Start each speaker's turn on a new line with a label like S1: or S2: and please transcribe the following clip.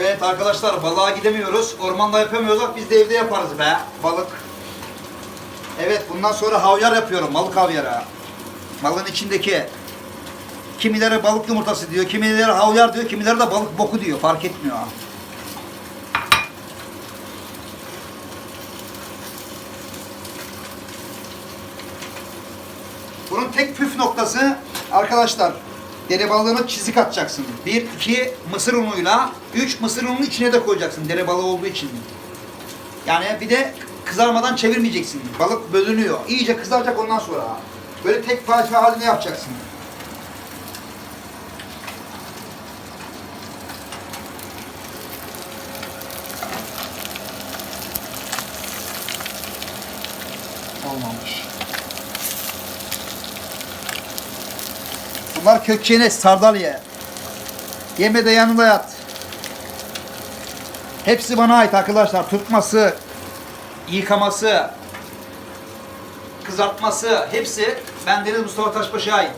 S1: Evet arkadaşlar balığa gidemiyoruz. Ormanda yapamıyoruz bak biz de evde yaparız be balık. Evet bundan sonra havyar yapıyorum balık havyarı. Balığın içindeki kimileri balık yumurtası diyor, kimileri havyar diyor, kimileri de balık boku diyor fark etmiyor. Bunun tek püf noktası arkadaşlar dere çizik atacaksın. Bir, iki mısır unuyla, üç mısır ununu içine de koyacaksın dere olduğu için. Yani bir de kızarmadan çevirmeyeceksin. Balık bölünüyor. İyice kızaracak ondan sonra. Böyle tek parça halinde yapacaksın. Olmamış. Bunlar kökçenes, sardalya. Yeme de yanında yat. Hepsi bana ait arkadaşlar. Tutması, yıkaması, kızartması hepsi ben Deniz Mustafa Taşbaşı'ya ait.